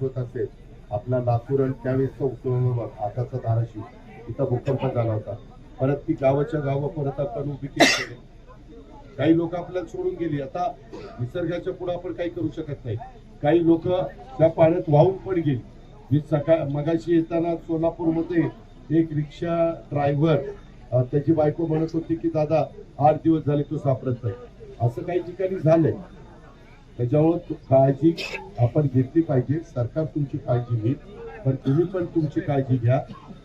आठवत असेल. आपला लातूर आणि त्यावेळेसचा उतरवलं आताचा धाराशिव. इथं भूकंप झाला होता. परत ती गावाच्या गावं परत आपण उभी केली काही लोक आपल्याला सोडून गेली. आता निसर्गाच्या पुढे आपण काही करू शकत नाही. काही लोक त्या पाण्यात वाहून पण गेली. मी सकाळ मगाशी येताना सोलापूरमध्ये एक रिक्षा ड्रायव्हर त्याची बायको म्हणत होती की दादा आठ दिवस झाले तो सापडत नाही. असं काही ठिकाणी झालंय. त्याच्यामुळे काळजी आपण घेतली पाहिजे. सरकार तुमची काळजी घेईल. पण तुम्ही पण तुमची काळजी घ्या.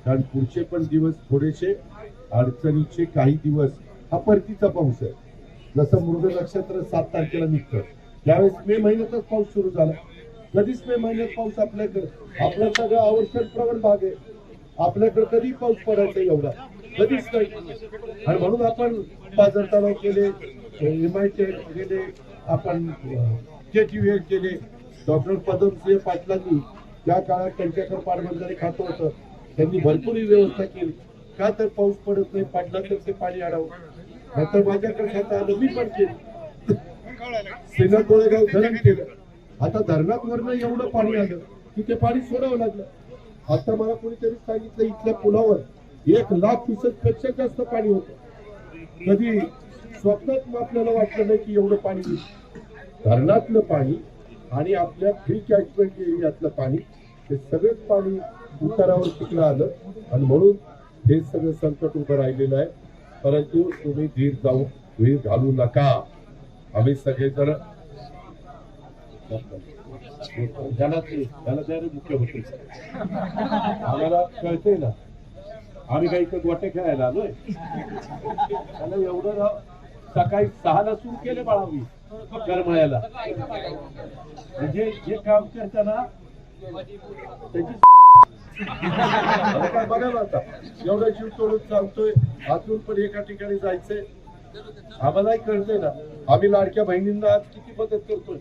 कारण पुढचे पण दिवस थोडेसे अडचणीचे काही दिवस हा परतीचा पाऊस आहे. जसं मृग नक्षत्र सात तारखेला निघतं. त्यावेळेस मे महिन्यातच पाऊस सुरू झाला. कधीच मे महिन्यात पाऊस आपल्याकडे आपलं सगळं आवर्षण प्रवण भाग आहे. आपल्याकडे कधी पाऊस पडायचा एवढा? कधीच नाही. आणि म्हणून आपण बाजार तलाव केले एम आय केले आपण केटीव्ही केले. डॉक्टर पदमसिंह पाटलांनी त्या काळात त्यांच्याकडे पाटबंधारे खातं होतं. त्यांनी भरपूर व्यवस्था केली. का तर पाऊस पडत नाही पाटला तर ते पाणी अडावं. नंतर माझ्याकडे खातं आलं मी पण केलं. सेना कोळेगाव धरण केलं. आता धरणात वरनं एवढं पाणी आलं की ते पाणी सोडावं लागलं. आता मला कोणीतरी सांगितलं इथल्या पुलावर एक लाख क्युसेकपेक्षा जास्त पाणी होतं. कधी स्वप्नात आपल्याला वाटलं नाही की एवढं पाणी धरणातलं पाणी आणि आपल्या फ्री कॅचमेंट एरियातलं पाणी हे सगळंच पाणी उतारावर तिकडं आलं. आणि म्हणून हे सगळं संकट उभं राहिलेलं आहे. परंतु तुम्ही धीर जाऊ धीर घालू नका. आम्ही सगळेजण त्याला त्याला त्या मुख्य मुख्यमंत्री आम्हाला कळतंय ना. आम्ही काही इथं गोटे खेळायला आलोय. त्याला एवढं सकाळी सहाला सुरू केले बाळावी करमळ्याला. म्हणजे जे काम करताना त्याची काय बघा ना आता. एवढा जीव तोडून चालतोय. अजून पण एका ठिकाणी जायचंय. आम्हालाही कळतंय ना. आम्ही लाडक्या बहिणींना आज किती मदत करतोय.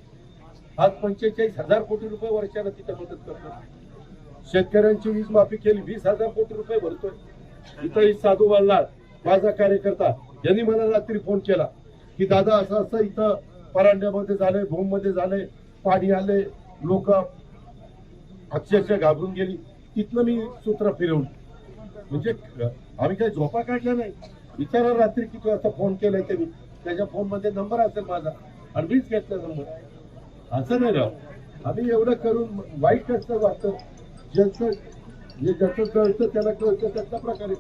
आज पंचेचाळीस हजार कोटी रुपये वर्षाला तिथे मदत करतो शेतकऱ्यांची वीज माफी केली वीस हजार कोटी रुपये भरतोय. इथं साधू वाल्लाड माझा कार्यकर्ता यांनी मला रात्री फोन केला की दादा असं असं इथं परांड्यामध्ये झालंय भूममध्ये झालंय पाणी आले लोक अक्षरशः घाबरून गेली. तिथनं मी सूत्र फिरवलं. म्हणजे आम्ही काही झोपा काढल्या नाही. विचारा रात्री किती वाजता फोन केलाय त्यांनी? त्याच्या फोनमध्ये नंबर असेल माझा. आणि मीच घेतला नंबर असं नाही राव. आम्ही एवढं करून वाईट कसं वाटतं? ज्यांचं जे ज्याचं कळतं त्याला कळतं त्याच्या प्रकारे.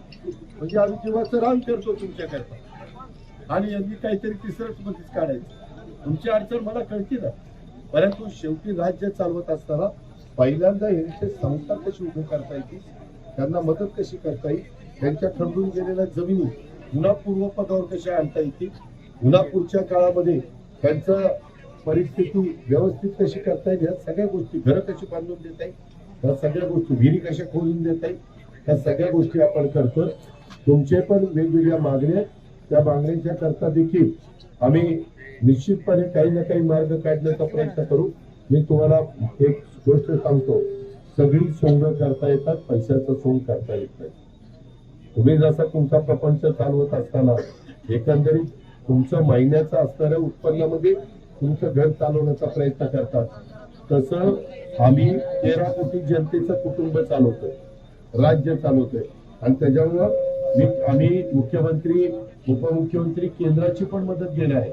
म्हणजे आम्ही जीवाचं रान करतो तुमच्याकरता. आणि यांनी काहीतरी तिसरंच मध्येच काढायचं. तुमची अडचण मला कळती ना. परंतु शेवटी राज्य चालवत असताना पहिल्यांदा यांचे संस्था कशी उभं करता येतील? त्यांना मदत कशी करता येईल? त्यांच्या ठरवून गेलेल्या जमिनी पुन्हा पूर्वपदावर कशा आणता येतील? पुन्हा पुढच्या काळामध्ये त्यांचं परिस्थिती व्यवस्थित कशी करता येईल या सगळ्या गोष्टी घरं कशी बांधून देता येईल या सगळ्या गोष्टी विहिरी कशा खोलून देता येईल या सगळ्या गोष्टी आपण करतो. तुमचे पण वेगवेगळ्या मागण्या त्या मागण्यांच्या करता देखील आम्ही निश्चितपणे काही ना काही मार्ग काढण्याचा प्रयत्न करू. मी तुम्हाला एक गोष्ट सांगतो. सगळी सोंग करता येतात पैशाचं सोंग करता येत नाही. तुम्ही जसा तुमचा प्रपंच चालवत असताना एकंदरीत तुमचं महिन्याचं असणाऱ्या उत्पन्नामध्ये तुमचं घर चालवण्याचा प्रयत्न करतात. तसं आम्ही तेरा कोटी जनतेचं कुटुंब चालवतोय. राज्य चालवतोय. आणि त्याच्यामुळं मी आम्ही मुख्यमंत्री उपमुख्यमंत्री केंद्राची पण मदत घेणार आहे.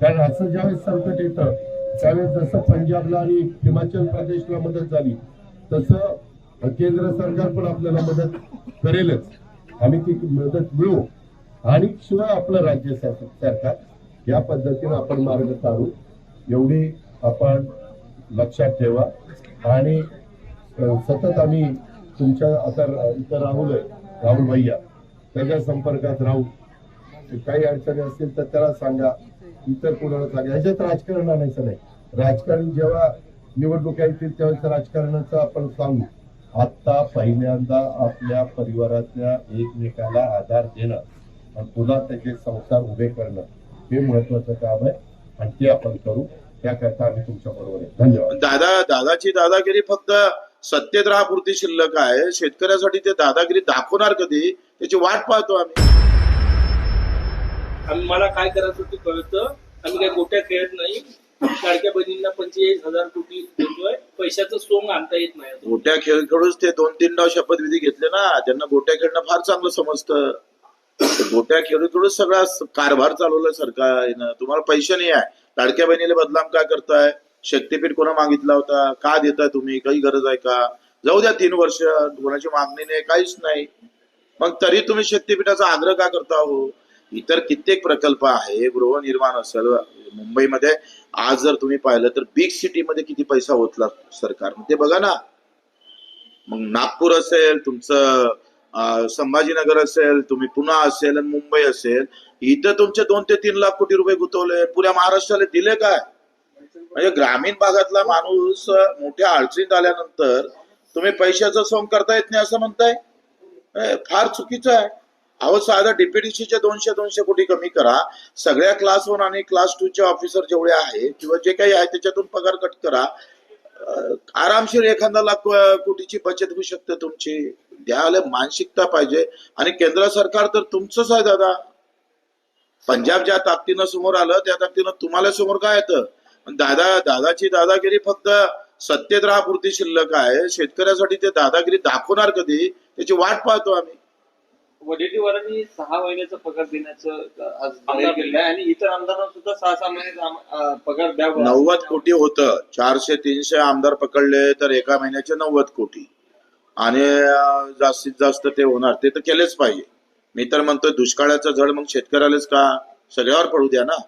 कारण असं ज्यावेळेस संकट येतं त्यावेळेस जसं पंजाबला आणि हिमाचल प्रदेशला मदत झाली तसं केंद्र सरकार पण आपल्याला मदत करेलच. आम्ही ती मदत मिळवू. आणि शिवाय आपलं राज्य सरकार या पद्धतीनं आपण मार्ग काढू. एवढी आपण लक्षात ठेवा. आणि सतत आम्ही तुमच्या आता इथं राहुल आहे राहुल भैया. त्याच्या संपर्कात राहू. काही अडचणी असतील तर त्याला सांगा. इतर कुणाला सांगा. ह्याच्यात राजकारण आणायचं नाही. राजकारण जेव्हा निवडणुका येतील त्यावेळेस राजकारणाचं आपण सांगू. आत्ता पहिल्यांदा आपल्या परिवारातल्या एकमेकाला आधार देणं आणि पुन्हा त्याचे संसार उभे करणं. हे महत्वाचं काम आहे. आणि ते आपण करू. त्याकरता आम्ही तुमच्या बरोबर आहे. धन्यवाद. दादा दादाची दादागिरी फक्त सत्तेत राहापुरती शिल्लक आहे. शेतकऱ्यासाठी ते दादागिरी दाखवणार कधी त्याची वाट पाहतो आम्ही. आम्ही मला काय करायचं ते कळतं. आम्ही काही गोट्या खेळत नाही. लाडक्या बहिणींना पंचेचाळीस हजार कोटी देतोय. पैशाचं सोंग आणता येत नाही. गोट्या खेळ खेळूच ते दोन तीन डाव शपथविधी घेतले ना. त्यांना गोट्या खेळणं फार चांगलं समजतं. गोट्या खेळून थोडं सगळा कारभार चालवला सरकारनं. तुम्हाला पैसे नाही आहे. लाडक्या बहिणीला बदनाम का करताय? शक्तीपीठ कोणा मागितला होता? का देताय तुम्ही? काही गरज आहे का? जाऊ द्या तीन वर्ष कोणाची मागणी नाही काहीच नाही. मग तरी तुम्ही शक्तीपीठाचा आग्रह का करता हो? इतर कित्येक प्रकल्प आहे गृहनिर्माण असेल. मुंबईमध्ये आज जर तुम्ही पाहिलं तर बिग सिटीमध्ये किती पैसा होतला सरकारनं. ते बघा ना. मग नागपूर असेल तुमचं संभाजीनगर असेल तुम्ही पुणे असेल आणि मुंबई असेल इथं तुमचे दोन ते तीन लाख कोटी रुपये गुंतवले. पुऱ्या महाराष्ट्राला दिले काय? म्हणजे ग्रामीण भागातला माणूस मोठ्या अडचणीत आल्यानंतर तुम्ही पैशाचं सोंग करता येत नाही असं म्हणताय? फार चुकीचं आहे. अहो साधा डीपीडीसीचे दोनशे दोनशे कोटी कमी करा. सगळ्या क्लास वन आणि क्लास टू चे ऑफिसर जेवढे आहे किंवा जे काही आहे त्याच्यातून पगार कट करा. आरामशीर एखादा लाख कोटीची बचत होऊ शकते तुमची. द्यायला मानसिकता पाहिजे. आणि केंद्र सरकार तर तुमचंच आहे दादा. पंजाब ज्या ताकदीनं समोर आलं त्या ताकदीनं तुम्हाला समोर काय येतं? दादा दादाची दादागिरी फक्त सत्तेत राहापुरती शिल्लक आहे. शेतकऱ्यासाठी ते दादागिरी दाखवणार कधी? त्याची वाट पाहतो आम्ही. वडेट्टीवारांनी सहा महिन्याचा पगार देण्याचं आज जाहीर केलेलं आहे आणि इतर आमदारांना सुद्धा सहा सहा महिन्याचा आम- अं, पगार द्यावा. नव्वद कोटी होतं. चारशे तीनशे आमदार पकडले तर एका महिन्याचे नव्वद कोटी. आणि अं, जास्तीत जास्त ते होणार. ते तर केलेच पाहिजे. मी तर म्हणतोय दुष्काळाचा झड मग शेतकऱ्यालाच का? सगळ्यावर पडू द्या ना.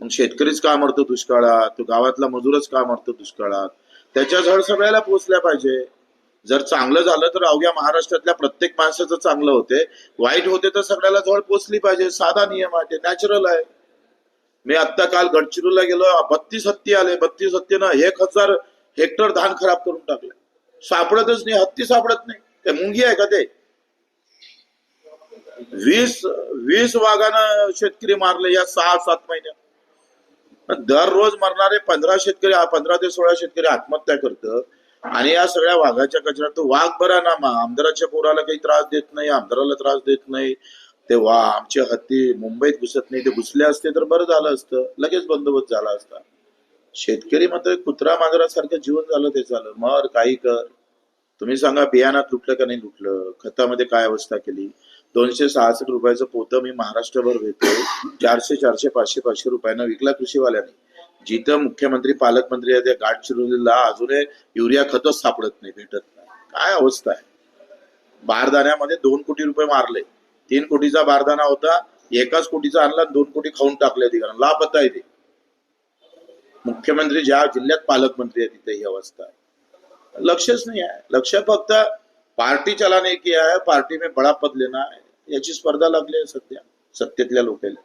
मग शेतकरीच का मरतो दुष्काळात? तो गावातला मजूरच का मरतो दुष्काळात? त्याच्या झड सगळ्याला पोहोचल्या पाहिजे. जर चांगलं झालं तर अवघ्या महाराष्ट्रातल्या प्रत्येक माणसाचं चांगलं होते. वाईट होते तर सगळ्याला जवळ पोचली पाहिजे. साधा नियम आहे ते नॅचरल आहे. मी आत्ता काल गडचिरोलीला गेलो बत्तीस हत्ती आले. बत्तीस हत्तीनं एक हजार हेक्टर धान खराब करून टाकलं. सापडतच नाही हत्ती सापडत नाही. ते मुंगी आहे का ते? वीस वीस वाघानं शेतकरी मारले या सहा सात महिन्यात. दररोज मरणारे पंधरा शेतकरी पंधरा ते सोळा शेतकरी आत्महत्या करत. आणि या सगळ्या वाघाच्या कचऱ्यात तो वाघ बरा ना आमदाराच्या पोराला काही त्रास देत नाही आमदाराला त्रास देत नाही. ते वा आमचे हत्ती मुंबईत घुसत नाही ते घुसले असते तर बरं झालं असतं. लगेच बंदोबस्त झाला असता. शेतकरी मात्र कुत्रा मांजरासारखं जीवन झालं ते झालं. मर काही कर. तुम्ही सांगा बियाणात लुटलं का नाही लुटलं खतामध्ये काय अवस्था केली? दोनशे सहासष्ट रुपयाचं पोतं मी महाराष्ट्रभर घेतो चारशे चारशे पाचशे पाचशे रुपयानं विकला कृषीवाल्याने. जिथं मुख्यमंत्री पालकमंत्री आहे त्या गाडचिरोलीला अजूनही युरिया खतच सापडत नाही भेटत नाही. काय अवस्था आहे? बारदाण्यामध्ये दोन कोटी रुपये मारले. तीन कोटीचा बारदाना होता एकाच कोटीचा आणला दोन कोटी खाऊन टाकले अधिकाऱ्यांना. लापता आहे ते. मुख्यमंत्री ज्या जिल्ह्यात पालकमंत्री आहे तिथे ही अवस्था आहे. लक्षच नाही आहे. लक्ष फक्त पार्टी चलाने की आहे. पार्टी में बडा पद लेना याची स्पर्धा लागली आहे सध्या सत्तेतल्या लोकांना.